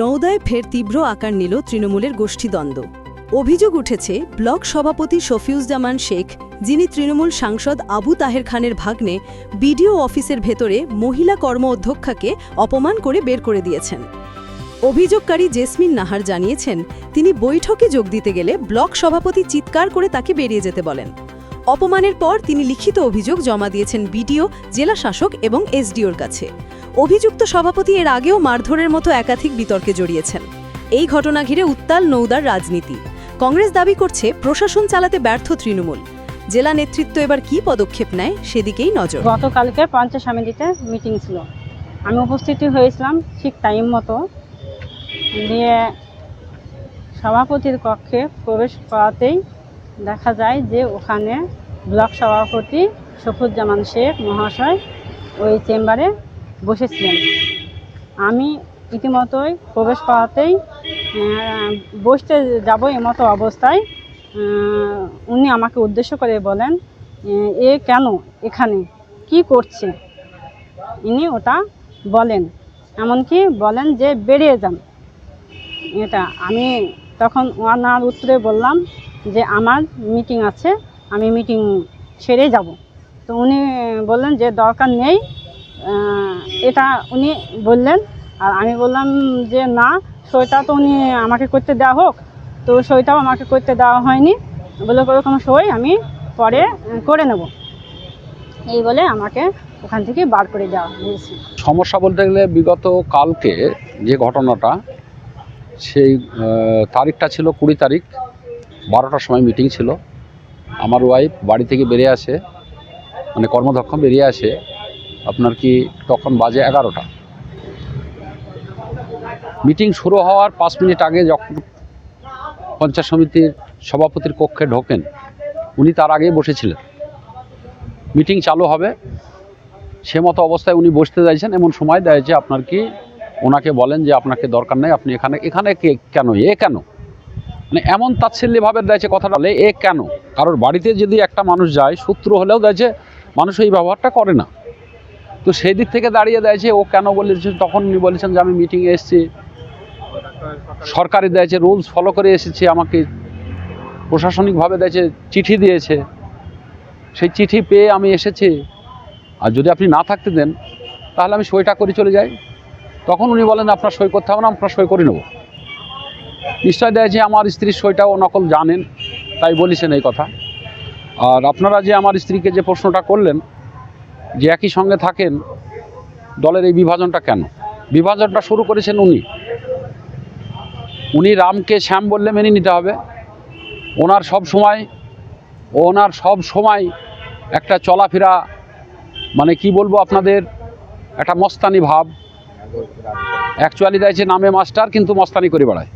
নওদায় ফের তীব্র আকার নিল তৃণমূলের গোষ্ঠীদ্বন্দ্ব। অভিযোগ উঠেছে, ব্লক সভাপতি শফিউজ্জামান শেখ, যিনি তৃণমূল সাংসদ আবু তাহের খানের ভাগ্নে, বিডিও অফিসের ভেতরে মহিলা কর্ম অধ্যক্ষাকে অপমান করে বের করে দিয়েছেন। অভিযোগকারী জেসমিন নাহার জানিয়েছেন, তিনি বৈঠকে যোগ দিতে গেলে ব্লক সভাপতি চিৎকার করে তাকে বেরিয়ে যেতে বলেন। অপমানের পর তিনি লিখিত অভিযোগ জমা দিয়েছেন বিডিও, জেলা শাসক এবং এসডিওর কাছে। অভিযুক্ত সভাপতি এর আগেও মারধরের মতো একাধিক বিতর্কে জড়িয়েছেন। এই ঘটনা ঘিরে উত্তাল নৌদার রাজনীতি। কংগ্রেস দাবি করছে, প্রশাসন চালাতে ব্যর্থ তৃণমূল। জেলা নেতৃত্ব এবার কী পদক্ষেপ নেয়, সেদিকেই নজর। গতকালকে পঞ্চায়েত সমিতিতে মিটিং ছিল। আমি উপস্থিতি হয়েছিলাম ঠিক টাইম মতো। দিয়ে সভাপতির কক্ষে প্রবেশ করাতেই দেখা যায় যে ওখানে ব্লক সভাপতি সফুজ্জামান শেখ মহাশয় ওই চেম্বারে বসেছিলেন। আমি ইতিমতোই প্রবেশ আহ, বসতে যাব এমতো অবস্থায় উনি আমাকে উদ্দেশ্য করে বলেন এ কেন এখানে? কি করছে? ইনি ওটা বলেন। এমনকি বলেন যে বেরিয়ে যান। এটা আমি তখন ওনার উত্তরে বললাম যে আমার মিটিং আছে আমি মিটিং সেরে যাব। তো উনি বললেন যে দরকার নেই এটা উনি বললেন। আর আমি বললাম যে না, সইটা তো উনি আমাকে করতে দেওয়া হোক। তো সইটাও আমাকে করতে দেওয়া হয়নি। বলে ওরকম সই আমি পরে করে নেব। এই বলে আমাকে ওখান থেকে বার করে দেওয়া হয়েছে। সমস্যা বলতে গেলে বিগত কালকে যে ঘটনাটা, সেই তারিখটা ছিল কুড়ি তারিখ, বারোটার সময় মিটিং ছিল। আমার ওয়াইফ বাড়ি থেকে বেরিয়ে আসে মানে কর্মদক্ষ বেরিয়ে আসে, আপনার কি তখন বাজে এগারোটা। মিটিং শুরু হওয়ার পাঁচ মিনিট আগে যখন পঞ্চায়েত সমিতির সভাপতির কক্ষে ঢোকেন, উনি তার আগেই বসেছিলেন। মিটিং চালু হবে, সে মতো অবস্থায় উনি বসতে চাইছেন, এমন সময় দেয় যে আপনার কি, ওনাকে বলেন যে আপনাকে দরকার নেই, আপনি এখানে এখানে কে, কেন, এ কেন? মানে এমন তাচ্ছিল্যভাবে দেয়ছে কথাটা এ কেন? কারোর বাড়িতে যদি একটা মানুষ যায়, শত্রু হলেও দেয়ছে মানুষ এই ব্যবহারটা করে না। তো সেই দিক থেকে দাঁড়িয়ে দেয়ছে ও কেন বলেছেন তখন উনি বলেছেন যে আমি মিটিংয়ে এসেছি। সরকারি দেয়ছে রুলস ফলো করে এসেছি, আমাকে প্রশাসনিকভাবে দেয়ছে চিঠি দিয়েছে। সেই চিঠি পেয়ে আমি এসেছি। আর যদি আপনি না থাকতে দেন, তাহলে আমি সইটা করে চলে যাই। তখন উনি বলেন, আপনার সই করতে হবে না আপনার সই করে নেব। নিশ্চয় দেয় যে আমার স্ত্রীর সইটাও নকল জানেন, তাই বলেছেন এই কথা। আর আপনারা যে আমার স্ত্রীকে যে প্রশ্নটা করলেন, যে একই সঙ্গে থাকেন, দলের এই বিভাজনটা কেন? বিভাজনটা শুরু করেছেন উনি। উনি রামকে শ্যাম বললে মেনে নিতে হবে। ওনার সব সময়, ওনার সব সময় একটা চলাফেরা মানে কি বলব আপনাদের, একটা মস্তানি ভাব। অ্যাকচুয়ালি দেয় যে নামে মাস্টার, কিন্তু মস্তানি করে বেড়ায়।